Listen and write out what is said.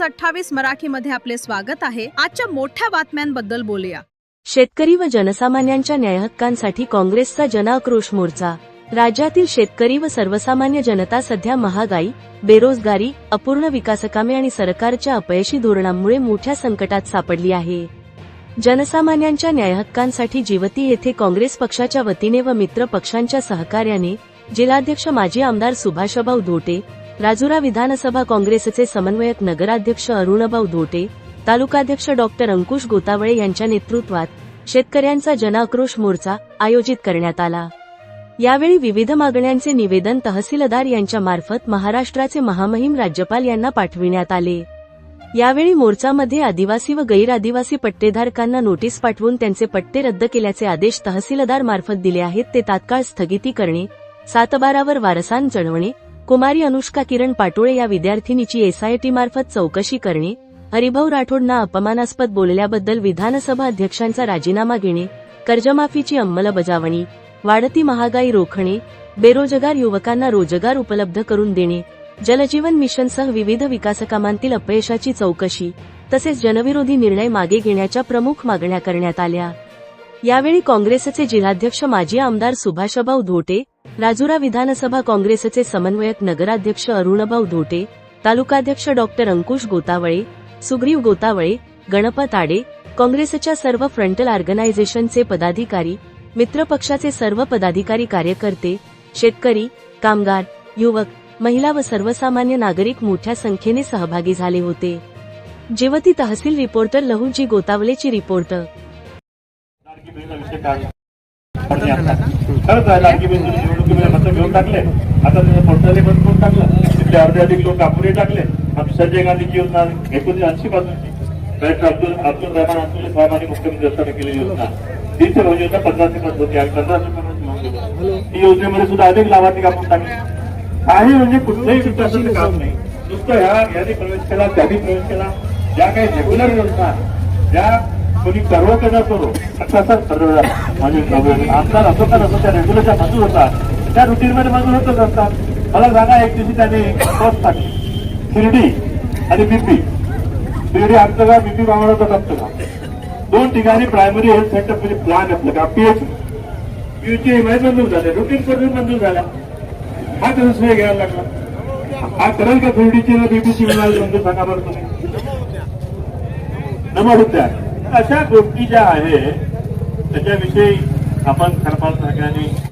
News अठ्ठावीस मराठीमध्ये आपले स्वागत आहे. आजच्या मोठ्या बातम्यांबद्दल बोलूया. शेतकरी व जनसामान्यांच्या न्यायहक्कांसाठी काँग्रेसचा जनआक्रोश मोर्चा. राज्यातील शेतकरी व सर्वसामान्य जनता सध्या महागाई बेरोजगारी अपूर्ण विकासकामे आणि सरकारच्या अपयशी धोरणांमुळे मोठ्या संकटात सापडली आहे. जनसामान्यांच्या न्यायहक्कांसाठी जिवती येथे काँग्रेस पक्षाच्या वतीने व मित्र पक्षांच्या सहकार्याने जिल्हाध्यक्ष माजी आमदार सुभाषभाऊ धोटे राजुरा विधानसभा काँग्रेसचे समन्वयक नगराध्यक्ष अरुणभाऊ धोटे तालुकाध्यक्ष डॉक्टर अंकुश गोतावळे यांच्या नेतृत्वात शेतकऱ्यांचा जनाक्रोश मोर्चा आयोजित करण्यात आला. यावेळी विविध मागण्यांचे निवेदन तहसीलदार यांच्या मार्फत महाराष्ट्राचे महामहिम राज्यपाल यांना पाठविण्यात आले. यावेळी मोर्चामध्ये आदिवासी व गैर आदिवासी पट्टेधारकांना नोटीस पाठवून त्यांचे पट्टे रद्द केल्याचे आदेश तहसीलदार मार्फत दिले आहेत ते तात्काळ स्थगिती करणे सातबारावर वारसान चढवणे कुमारी अनुष्का किरण पाटोळे या विद्यार्थिनीची एसआयटी मार्फत चौकशी करणे हरिभाऊ राठोडना अपमानास्पद बोलल्याबद्दल विधानसभा अध्यक्षांचा राजीनामा घेणे कर्जमाफीची अंमलबजावणी वाढती महागाई रोखणे बेरोजगार युवकांना रोजगार उपलब्ध करून देणे जलजीवन मिशनसह विविध विकासकामांतील अपयशाची चौकशी तसेच जनविरोधी निर्णय मागे घेण्याच्या प्रमुख मागण्या करण्यात आल्या. यावेळी काँग्रेसचे जिल्हाध्यक्ष माजी आमदार सुभाषभाऊ धोटे राजुरा विधानसभा काँग्रेसचे समन्वयक नगराध्यक्ष अरुणभाऊ धोटे तालुकाध्यक्ष डॉक्टर अंकुश गोतावळे सुग्रीव गोतावळे गणपत आडे काँग्रेसच्या सर्व फ्रंटल ऑर्गनायझेशनचे पदाधिकारी मित्रपक्षाचे सर्व पदाधिकारी कार्यकर्ते शेतकरी कामगार युवक महिला व सर्वसामान्य नागरिक मोठ्या संख्येने सहभागी झाले होते. जेवती तहसील रिपोर्टर लहुजी गोतावलेची रिपोर्ट खरंच आहे लाडकी बहीण तुम्ही निवडणुकीमध्ये मतं घेऊन टाकले. आता त्याचं पोर्टलही बंद करून टाकलं? तिथले अर्धे अधिक लोक कापूनही टाकले. आमची संजय गांधीची योजना एकोणीशे ऐंशी डॉक्टर अब्दुल अब्दुल रहमान अब्दुल साहेबांनी मुख्यमंत्री असताना केलेली योजना. तीनशे योजना पंधराशे पद होती आणि पंधराशे ती योजनेमध्ये सुद्धा अधिक लाभार्थी कापून टाकले. काही म्हणजे कुठलंही विकासाचं काम नाही. नुसतं ह्या याने प्रवेश केला त्याने प्रवेश केला. ज्या काही रेग्युलर योजना ज्या कोणी सर्व कदा करो. तसंच ठरवला म्हणजे आमदार असो का नसो त्या रेग्युलरच्या मजूर होतात. त्या रुटीनमध्ये मजूर होतच असतात. मला जागा एक दिवशी त्याने बस टाकली शिर्डी आणि बीपी शिर्डी आमचं का बीपी मावळाचं आमचं का दोन ठिकाणी प्रायमरी हेल्थ सेंटर म्हणजे प्लॅन आपलं का पीएच पीएचची इमेज मंजूर झाले रुटीन सर्व्हिस मंजूर झाल्या हा दिवस वेळ घ्यायला लागला. हा करेल का शिर्डीची ना बीपीची विमान मंजूर सांगा बरं तुम्ही. नमो होत्या अशा गोष्टी ज्या आहेत त्याच्याविषयी आपण खरपाल